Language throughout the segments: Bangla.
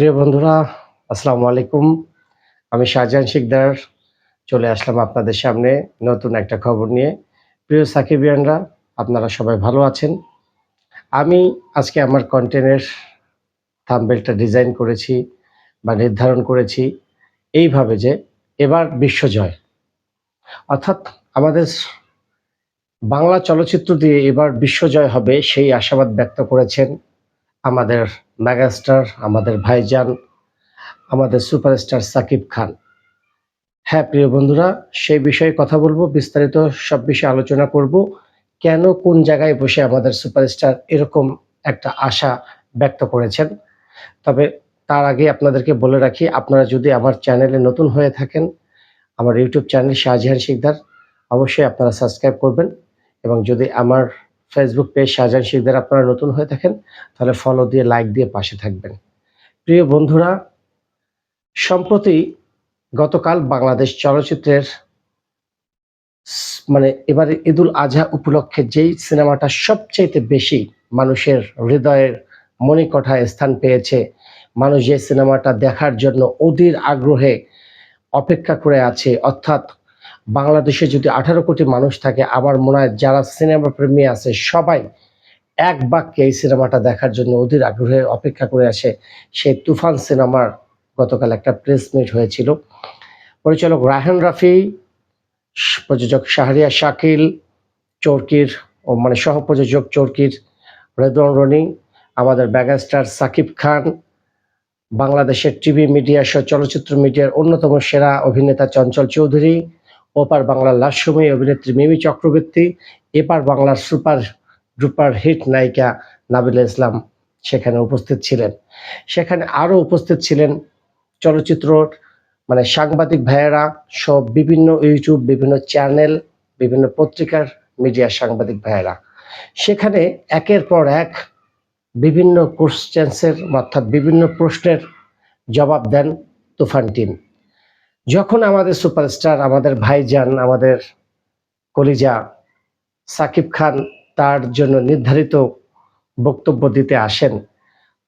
প্রিয় বন্ধুরা, আসসালামু আলাইকুম। আমি শাহজাহান শিকদার, চলে আসলাম আপনাদের সামনে নতুন একটা খবর নিয়ে। প্রিয় সাকিবিয়ানরা, আপনারা সবাই ভালো আছেন? আমি আজকে আমার কন্টেন্টের থাম্বেলটা ডিজাইন করেছি বা নির্ধারণ করেছি এইভাবে যে এবার বিশ্বজয় অর্থাৎ আমাদের বাংলা চলচ্চিত্র দিয়ে এবার বিশ্বজয় হবে সেই আশাবাদ ব্যক্ত করেছেন আমাদের মেগাস্টার, আমাদের ভাইজান, আমাদের সুপারস্টার সাকিব খান। হ্যাঁ প্রিয় বন্ধুরা, সেই বিষয়ে কথা বলব, বিস্তারিত সব বিষয়ে আলোচনা করব। কেন, কোন জায়গায় বসে আমাদের সুপারস্টার এরকম একটা আশা ব্যক্ত করেছেন? তবে তার আগে আপনাদেরকে বলে রাখি, আপনারা যদি আমার চ্যানেলে নতুন হয়ে থাকেন, আমার ইউটিউব চ্যানেল শাহজাহান শিকদার, অবশ্যই আপনারা সাবস্ক্রাইব করবেন এবং যদি আমার ফেসবুক পেজ শাহজাহান শিকদার আপনারা নতুন হয়ে থাকেন, তাহলে ফলো দিয়ে লাইক দিয়ে পাশে থাকবেন। প্রিয় বন্ধুরা, সম্প্রতি গতকাল বাংলাদেশ চলচ্চিত্রের মানে এবারে ঈদুল আজহা উপলক্ষে যেই সিনেমাটা সবচাইতে বেশি মানুষের হৃদয়ের মণিকঠায় স্থান পেয়েছে, মানুষ যে সিনেমাটা দেখার জন্য অধীর আগ্রহে অপেক্ষা করে আছে, অর্থাৎ বাংলাদেশে যদি আঠারো কোটি মানুষ থাকে আমার মনে হয় যারা সিনেমা প্রেমী আছে, সবাই এক বাক্যে এই সিনেমাটা দেখার জন্য অধীর আগ্রহে অপেক্ষা করে আসে। সেই তুফান সিনেমার গতকাল একটা প্রেস মিট হয়েছিল। পরিচালক রায়হান রাফি, প্রযোজক শাহরিয়া শাকিল, চরকির ও মানে সহ প্রযোজক চরকির রেদওয়ান রনি, আমাদের ব্যাগাস্টার সাকিব খান, বাংলাদেশের টিভি মিডিয়া সহ চলচ্চিত্র মিডিয়ার অন্যতম সেরা অভিনেতা চঞ্চল চৌধুরী ওপার বাংলার লাস্যময়ী অভিনেত্রী মিমি চক্রবর্তী এপার বাংলার সুপার ডুপার হিট নায়িকা নাবিলা ইসলাম সেখানে উপস্থিত ছিলেন। সেখানে আরও উপস্থিত ছিলেন চলচ্চিত্র মানে সাংবাদিক ভাইয়েরা, সব বিভিন্ন ইউটিউব, বিভিন্ন চ্যানেল, বিভিন্ন পত্রিকার মিডিয়ার সাংবাদিক ভাইয়েরা। সেখানে একের পর এক বিভিন্ন কোশ্চেন্সের অর্থাৎ বিভিন্ন প্রশ্নের জবাব দেন তুফান টিম। যখন আমাদের সুপারস্টার, আমাদের ভাইজান, আমাদের কলিজা সাকিব খান তার জন্য নির্ধারিত বক্তব্য দিতে আসেন,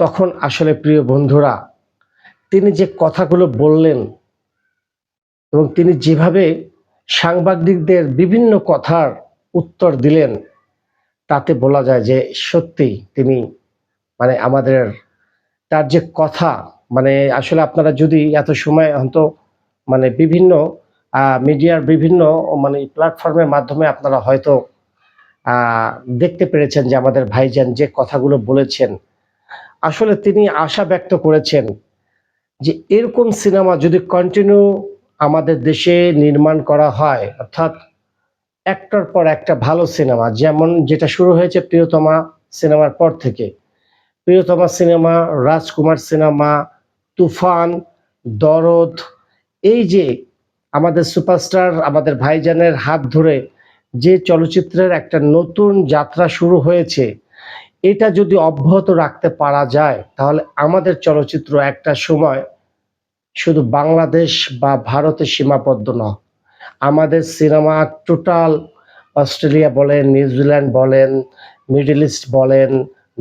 তখন আসলে প্রিয় বন্ধুরা, তিনি যে কথাগুলো বললেন এবং তিনি যেভাবে সাংবাদিকদের বিভিন্ন কথার উত্তর দিলেন, তাতে বলা যায় যে সত্যি তিনি মানে আমাদের তার যে কথা মানে আসলে আপনারা যদি এত সময় হয়তো মানে বিভিন্ন মিডিয়ার বিভিন্ন মানে প্ল্যাটফর্মের মাধ্যমে আপনারা হয়তো দেখতে পেরেছেন যে আমাদের ভাইজান যে কথাগুলো বলেছেন। আসলে তিনি আশা ব্যক্ত করেছেন যে এরকম সিনেমা যদি কন্টিনিউ আমাদের দেশে নির্মাণ করা হয়, অর্থাৎ একটার পর একটা ভালো সিনেমা, যেমন যেটা শুরু হয়েছে প্রিয়তমা সিনেমার পর থেকে। প্রিয়তমা সিনেমা, রাজকুমার সিনেমা, তুফান, দরদ এই যে আমাদের সুপারস্টার, আমাদের ভাইজানের হাত ধরে যে চলচ্চিত্রের একটা নতুন যাত্রা শুরু হয়েছে, এটা যদি অব্যাহত রাখতে পারা যায়, তাহলে আমাদের চলচ্চিত্র একটা সময় শুধু বাংলাদেশ বা ভারতে সীমাবদ্ধ নয় আমাদের সিনেমা টোটাল অস্ট্রেলিয়া বলেন, নিউজিল্যান্ড বলেন, মিডল ইস্ট বলেন,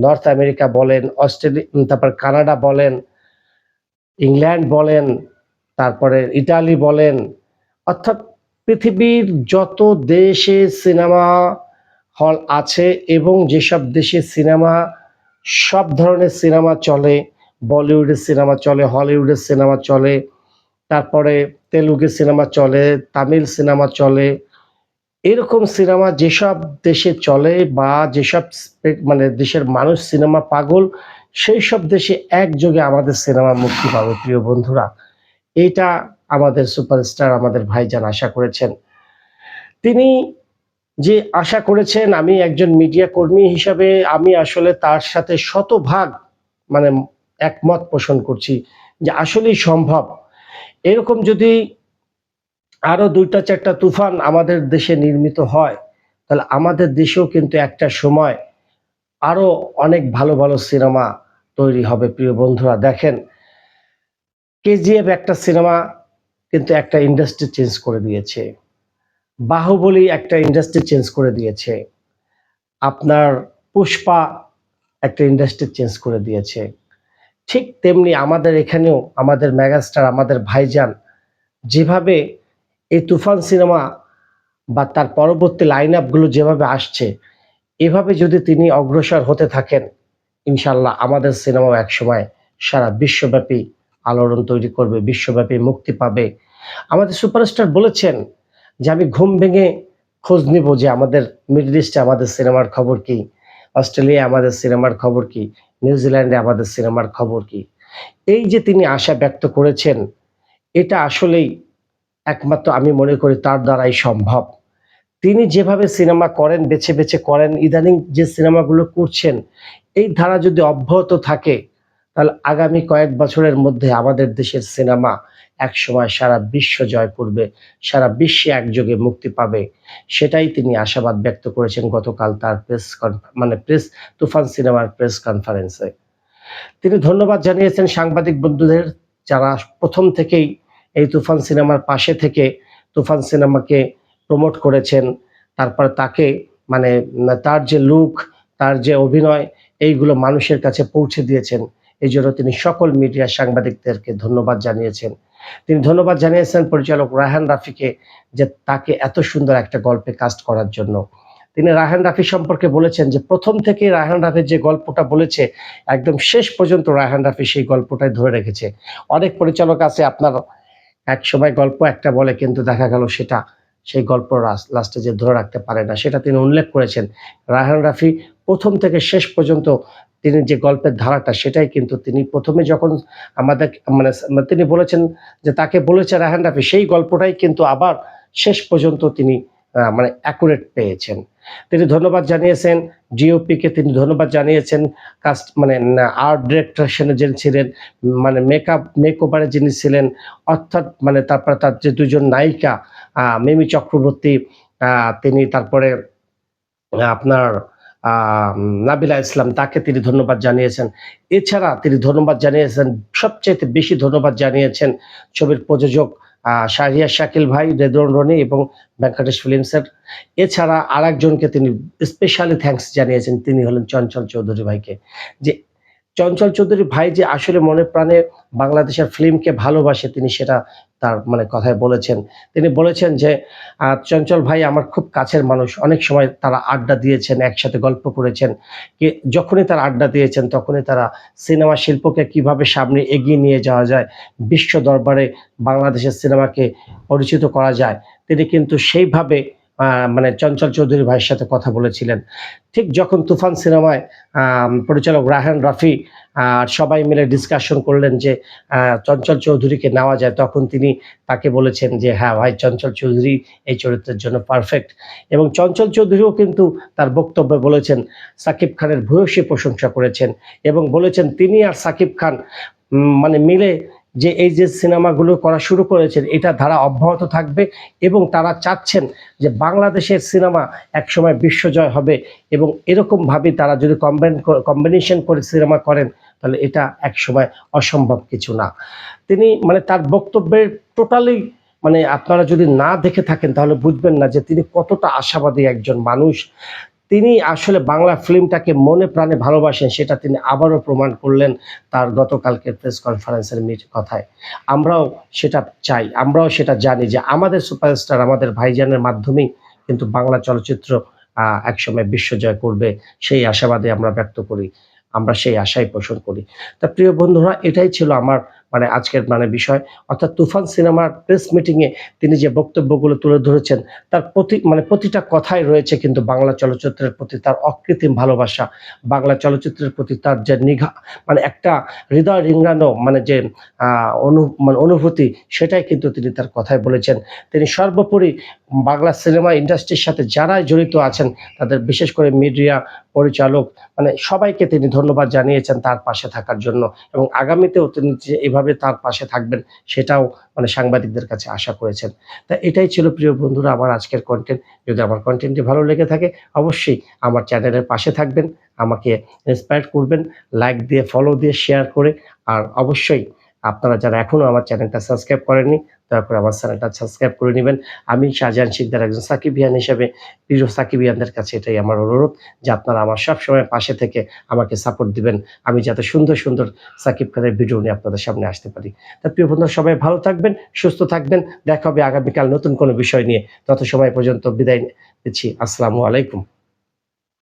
নর্থ আমেরিকা বলেন অস্ট্রেলিয়া তারপর কানাডা বলেন, ইংল্যান্ড বলেন তারপরে ইটালি বলেন, অর্থাৎ পৃথিবীর যত দেশে সিনেমা হল আছে এবং যেসব দেশে সিনেমা, সব ধরনের সিনেমা চলে, বলিউডের সিনেমা চলে, হলিউডের সিনেমা চলে, তারপরে তেলুগু সিনেমা চলে, তামিল সিনেমা চলে, এরকম সিনেমা যেসব দেশে চলে বা যেসব মানে দেশের মানুষ সিনেমা পাগল সেই সব দেশে একযোগে আমাদের সিনেমা মুক্তি পাবে, প্রিয় বন্ধুরা। এইটা আমাদের সুপারস্টার, আমাদের ভাইজান আশা করেছেন। তিনি যে আশা করেছেন, আমি একজন মিডিয়া কর্মী হিসাবে আমি আসলে তার সাথে শতভাগ মানে একমত পোষণ করছি যে আসলেই সম্ভব। এরকম যদি আরও দুইটা চারটা তুফান আমাদের দেশে নির্মিত হয়, তাহলে আমাদের দেশেও কিন্তু একটা সময় আরও অনেক ভালো ভালো সিনেমা তৈরি হবে, প্রিয় বন্ধুরা। দেখেন কেজিএফ একটা সিনেমা কিন্তু একটা ইন্ডাস্ট্রি চেঞ্জ করে দিয়েছে। বাহুবলী একটা ইন্ডাস্ট্রি চেঞ্জ করে দিয়েছে। আপনার পুষ্পা একটা ইন্ডাস্ট্রি চেঞ্জ করে দিয়েছে। ঠিক তেমনি আমাদের এখানেও আমাদের মেগাস্টার আমাদের ভাইজান যেভাবে এই তুফান সিনেমা বা তার পরবর্তী লাইন আপগুলো যেভাবে আসছে, এভাবে যদি তিনি অগ্রসর হতে থাকেন ইনশাল্লাহ আমাদের সিনেমাও একসময় সারা বিশ্বব্যাপী আলোড়ন তৈরি করবে, বিশ্বব্যাপী মুক্তি পাবে। আমাদের সুপারস্টার বলেছেন যে, আমি ঘুম ভেঙে খোঁজ নিব যে আমাদের মিডল ইস্টে আমাদের সিনেমার খবর কি, অস্ট্রেলিয়ায় আমাদের সিনেমার খবর কি, নিউজিল্যান্ডে আমাদের সিনেমার খবর কি? এই যে তিনি আশা ব্যক্ত করেছেন, এটা আসলেই একমাত্র আমি মনে করি তার দ্বারাই সম্ভব। তিনি যেভাবে সিনেমা করেন, বেছে বেছে করেন, ইদানিং যে সিনেমাগুলো করছেন, এই ধারা যদি অব্যাহত থাকে তাহলে আগামী কয়েক বছরের মধ্যে আমাদের দেশের সিনেমা একসময় সারা বিশ্ব জয় করবে, সারা বিশ্বে একযোগে মুক্তি পাবে। সেটাই তিনি আশাবাদ ব্যক্ত করেছেন গতকাল তার প্রেস মানে প্রেস, তুফান সিনেমার প্রেস কনফারেন্সে। তিনি ধন্যবাদ জানিয়েছেন সাংবাদিক বন্ধুদের, যারা প্রথম থেকেই এই তুফান সিনেমার পাশে থেকে তুফান সিনেমাকে প্রমোট করেছেন, তারপর তাকে মানে তার যে লুক, তার যে অভিনয়, এইগুলো মানুষের কাছে পৌঁছে দিয়েছেন। এই জন্য তিনি সকল মিডিয়া সাংবাদিকদেরকে ধন্যবাদ জানিয়েছেন। তিনি ধন্যবাদ জানিয়েছেন পরিচালক রায়হান রাফিকে যে তাকে এত সুন্দর একটা গল্পে কাস্ট করার জন্য। তিনি রায়হান রাফি সম্পর্কে বলেছেন যে, প্রথম থেকে রায়হান রাফির যে গল্পটা বলেছে, একদম শেষ পর্যন্ত রায়হান রাফি সেই গল্পটাই ধরে রেখেছে। অনেক পরিচালক আছে, আপনার এক সময় গল্প একটা বলে, কিন্তু দেখা গেল সেটা সেই গল্প লাস্টে যে ধরে রাখতে পারে না, সেটা তিনি উল্লেখ করেছেন। রায়হান রাফি প্রথম থেকে শেষ পর্যন্ত তিনি যে গল্পের ধারাটা, সেটাই কিন্তু তিনি প্রথমে যখন আমাদের মানে তিনি বলেছেন যে তাকে বলেছে রায়হান রাফি, সেই গল্পটাই কিন্তু আবার শেষ পর্যন্ত তিনি মানে অ্যাকুরেট পেয়েছেন। তিনি ধন্যবাদ জানিয়েছেন ডিওপিকে তিনি ধন্যবাদ জানিয়েছেন কাস্ট মানে আর্ট ডিরেক্টর যিনি ছিলেন মানে মেকআপ মেক ওভারে যিনি ছিলেন, অর্থাৎ মানে তারপরে তার যে দুজন নায়িকা মিমি চক্রবর্তী তিনি তারপরে আপনার নাবিলা ইসলাম তাকে তিনি ধন্যবাদ জানিয়েছেন। এছাড়া তিনি ধন্যবাদ জানিয়েছেন সবচেয়ে বেশি ধন্যবাদ জানিয়েছেন ছবির প্রযোজক শাহরিয়া শাকিল ভাই রেদন রনি এবং ভেঙ্কটেশ ফিল্মসের। এছাড়া আর একজনকে তিনি স্পেশালি থ্যাংকস জানিয়েছেন, তিনি হলেন চঞ্চল চৌধুরী ভাইকে। যে চঞ্চল চৌধুরী ভাই যে আসলে মনে প্রাণে বাংলাদেশের ফিল্মকে ভালোবাসে, তিনি সেটা তার মানে কথায় বলেছেন। তিনি বলেছেন যে চঞ্চল ভাই আমার খুব কাছের মানুষ। অনেক সময় তারা আড্ডা দিয়েছেন, একসাথে গল্প করেছেন। কি, যখনই তারা আড্ডা দিয়েছেন, তখনই তারা সিনেমা শিল্পকে কীভাবে সামনে এগিয়ে নিয়ে যাওয়া যায়, বিশ্ব দরবারে বাংলাদেশের সিনেমাকে পরিচিত করা যায়। তিনি কিন্তু সেইভাবে মানে চঞ্চল চৌধুরী ভাইয়ের সাথে কথা বলেছিলেন। ঠিক যখন তুফান সিনেমায় পরিচালক রাহান রাফি, আর সবাই মিলে ডিসকাশন করলেন যে চঞ্চল চৌধুরীকে নেওয়া যায়, তখন তিনি তাকে বলেছেন যে হ্যাঁ ভাই, চঞ্চল চৌধুরী এই চরিত্রের জন্য পারফেক্ট এবং চঞ্চল চৌধুরীও কিন্তু তার বক্তব্যে বলেছেন, সাকিব খানের ভূয়সী প্রশংসা করেছেন এবং বলেছেন, তিনি আর সাকিব খান মানে মিলে যে এই যে সিনেমাগুলো করা শুরু করেছেন, এটা ধারা অব্যাহত থাকবে এবং তারা চাচ্ছেন যে বাংলাদেশের সিনেমা একসময় বিশ্বজয় হবে এবং এরকমভাবে তারা যদি কম্বাইন কম্বিনেশন করে সিনেমা করেন, তাহলে এটা একসময় অসম্ভব কিছু না। তিনি মানে তার বক্তব্যের টোটালি মানে আপনারা যদি না দেখে থাকেন, তাহলে বুঝবেন না যে তিনি কতটা আশাবাদী একজন মানুষ। তিনি আসলে বাংলা ফিল্মটাকে মনে প্রাণে ভালোবাসেন, সেটা তিনি আবারও প্রমাণ করলেন তার গতকালকের প্রেস কনফারেন্সের মিট কথায়। আমরাও সেটা চাই, আমরাও সেটা জানি যে আমাদের সুপারস্টার, আমাদের ভাইজানের মাধ্যমেই কিন্তু বাংলা চলচ্চিত্র একসময় বিশ্বজয় করবে, সেই আশাবাদে আমরা ব্যক্ত করি, আমরা সেই আশাই পোষণ করি। তা প্রিয় বন্ধুরা, এটাই ছিল আমার মানে আজকের মানে বিষয়। অর্থাৎ তুফান সিনেমার প্রেস মিটিংয়ে তিনি যে বক্তব্যগুলো তুলে ধরেছেন, তার প্রতি মানে প্রতিটা কথাই রয়েছে কিন্তু বাংলা চলচ্চিত্রের প্রতি তার অকৃত্রিম ভালোবাসা, বাংলা চলচ্চিত্রের প্রতি তার যে নিঘা মানে একটা হৃদয় রিঙ্গানো মানে যে অনু মানে অনুভূতি, সেটাই কিন্তু তিনি তার কথায় বলেছেন। তিনি সর্বোপরি বাংলা সিনেমা ইন্ডাস্ট্রির সাথে যারাই জড়িত আছেন, তাদের বিশেষ করে মিডিয়া পরিচালক মানে সবাইকে তিনি ধন্যবাদ জানিয়েছেন তার পাশে থাকার জন্য। এবং আগামীতেও তিনি যে এভাবে তার পাশে থাকবেন সেটাও মানে সাংবাদিকদের কাছে আশা করেছেন। তা এটাই ছিল প্রিয় বন্ধুরা আমার আজকের কন্টেন্ট যদি আমার কন্টেন্টটি ভালো লেগে থাকে, অবশ্যই আমার চ্যানেলের পাশে থাকবেন, আমাকে ইন্সপায়ার করবেন লাইক দিয়ে ফলো দিয়ে শেয়ার করে, আর অবশ্যই আপনারা যারা এখনও আমার চ্যানেলটা সাবস্ক্রাইব করেননি, দয়া করে আমার চ্যানেলটা সাবস্ক্রাইব করে নেবেন। আমি শাহজাহান শিকদার একজন সাকিবিয়ান হিসেবে, প্রিয় সাকিবিয়ানদের কাছে এটাই আমার অনুরোধ যে আপনারা আমার সবসময় পাশে থেকে আমাকে সাপোর্ট দিবেন। আমি যাতে সুন্দর সুন্দর সাকিব খানের ভিডিও নিয়ে আপনাদের সামনে আসতে পারি। তা প্রিয় বন্ধু সবাই ভালো থাকবেন, সুস্থ থাকবেন। দেখা হবে আগামীকাল নতুন কোনো বিষয় নিয়ে। তত সময় পর্যন্ত বিদায় দিচ্ছি আসসালামু আলাইকুম।